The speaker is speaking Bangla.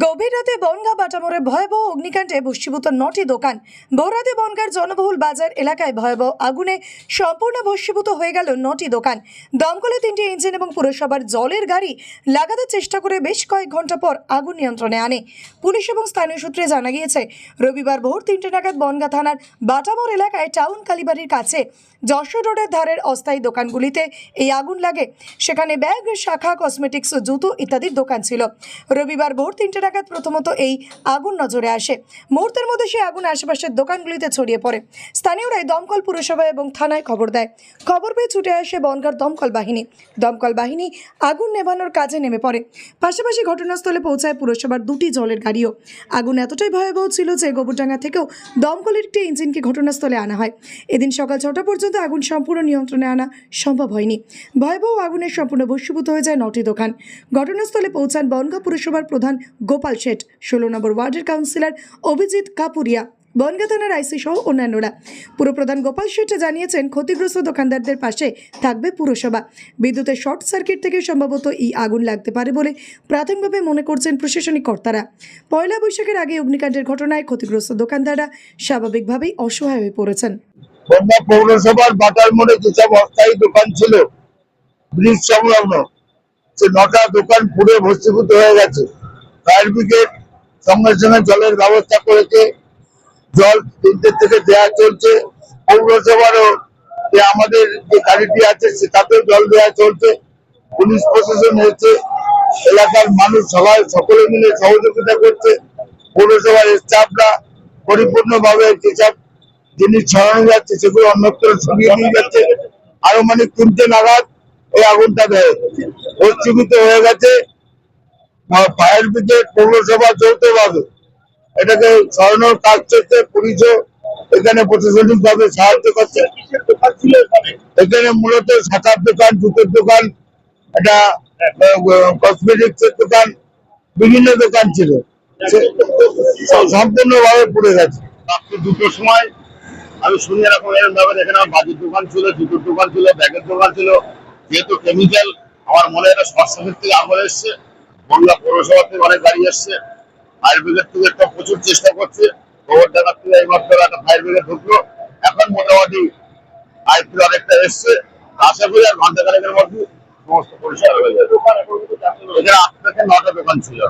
গভীর রাতে বনগা বাটামোড়ে ভয়াবহ অগ্নিকাণ্ডে ভস্মীভূত নটি দোকান। ভোররাতে বনগার জনবহুল বাজার এলাকায় ভয়াবহ আগুনে সম্পূর্ণ ভস্মীভূত হয়ে গেল নটি দোকান। দমকলে তিনটি ইঞ্জিন এবং পুরসভার জলের গাড়ি লাগাতে চেষ্টা করে বেশ কয়েক ঘণ্টা পর আগুন নিয়ন্ত্রণে আনে। পুলিশ এবং স্থানীয় সূত্রে জানা গিয়েছে, রবিবার ভোর তিনটে নাগাদ বনগা থানার বাটামোড় এলাকায় টাউন কালীবাড়ির কাছে যশোর রোডের ধারের অস্থায়ী দোকানগুলিতে এই আগুন লাগে। সেখানে ব্যাগ, শাখা, কসমেটিক্স, জুতো ইত্যাদির দোকান ছিল। রবিবার ভোর তিনটে নাগাদ প্রথমত এই আগুন নজরে আসে। মুহূর্তের মধ্যে সেই আগুন আশেপাশের দোকানগুলিতে ছড়িয়ে পড়ে। স্থানীয়রাই দমকল পুরসভা এবং থানায় খবর দেয়। খবর পেয়ে ছুটে আসে বনগার দমকল বাহিনী। দমকল বাহিনী আগুন নেভানোর কাজে নেমে পড়ে। পাশাপাশি ঘটনাস্থলে পৌঁছায় পুরসভার দুটি জলের গাড়িও। আগুন এতটাই ভয়াবহ ছিল যে গোবরডাঙ্গা থেকেও দমকলের একটি ইঞ্জিনকে ঘটনাস্থলে আনা হয়। এদিন সকাল ছটা পর্যন্ত আগুন সম্পূর্ণ নিয়ন্ত্রণে আনা সম্ভব হয়নি। ভয়াবহ আগুনের সম্পূর্ণ বস্মীভূত হয়ে যায় নটি দোকান। ঘটনাস্থলে পৌঁছান বনগাঁ পুরসভার প্রধান গোপাল শেঠ, ষোলো নম্বর ওয়ার্ডের কাউন্সিলর অভিজিৎ কাপুরিয়া বনগাঁ থানার আইসি সহ অন্যান্যরা। পুরপ্রধান গোপাল শেঠ জানিয়েছেন, ক্ষতিগ্রস্ত দোকানদারদের পাশে থাকবে পুরসভা। বিদ্যুতের শর্ট সার্কিট থেকে সম্ভবত এই আগুন লাগতে পারে বলে প্রাথমিকভাবে মনে করছেন প্রশাসনিক কর্তারা। পয়লা বৈশাখের আগে অগ্নিকাণ্ডের ঘটনায় ক্ষতিগ্রস্ত দোকানদাররা স্বাভাবিকভাবেই অসহায় হয়ে পড়েছেন। পৌরসভার বাটার যেসব অস্থায়ী দোকান ছিল, ব্রিজ সংলগ্ন, সে নটা দোকান পুরো ভস্মীভূত হয়ে গেছে। ফায়ার ব্রিগেড সঙ্গে সঙ্গে জলের ব্যবস্থা করেছে। জল তিনটে থেকে দেওয়া চলছে। পৌরসভারও যে আমাদের যে গাড়িটি আছে, সেটাতেও জল দেওয়া চলছে। পুলিশ প্রশাসন হয়েছে এলাকার মানুষ সবাই, সকলে মিলে সহযোগিতা করছে। পৌরসভার স্টাফরা পরিপূর্ণভাবে যেসব জিনিস ছড়ানো যাচ্ছে, সেগুলো অন্যত্র ছড়িয়ে দিয়ে যাচ্ছে। আরও মানে তিনটে নাগাদ ওই আগুনটা দেয় ভস্মীভূত হয়ে গেছে। ফায়ার ব্রিগেড পৌরসভা চলতে যৌথভাবে এটাকে সরানোর কাজ চলছে, পুলিশও এখানে প্রশাসনিক ভাবে সাহায্য করছে। এখানে মূলত শাখার দোকান, জুতোর দোকান একটা কসমেটিক্স এর দোকান, বিভিন্ন দোকান ছিল। সম্পূর্ণ ভাবে পুড়ে গেছে। দুটোর সময় আমি শুনি এরকম এরকম ব্যাপার এখানে আমার বাজির দোকান ছিল, জুতোর দোকান ছিল, ব্যাগের দোকান ছিল। যেহেতু কেমিক্যাল আমার মনে হয় এটা শর্ট সার্কিট থেকে আগুন এসছে। বনগা পৌরসভা থেকে অনেক গাড়ি আসছে। ফায়ার ব্রিগেড থেকে একটা প্রচুর চেষ্টা করছে। দেখার থেকে এইমাত্র একটা ফায়ার ব্রিগেড ঢুকলো। এখন মোটামুটি আইপি অনেকটা এসছে। আশা করি আর ঘণ্টা খানেকের মধ্যে সমস্ত পরিষ্কার হয়ে যাবে। এখানে আট থেকে নটা দোকান ছিল।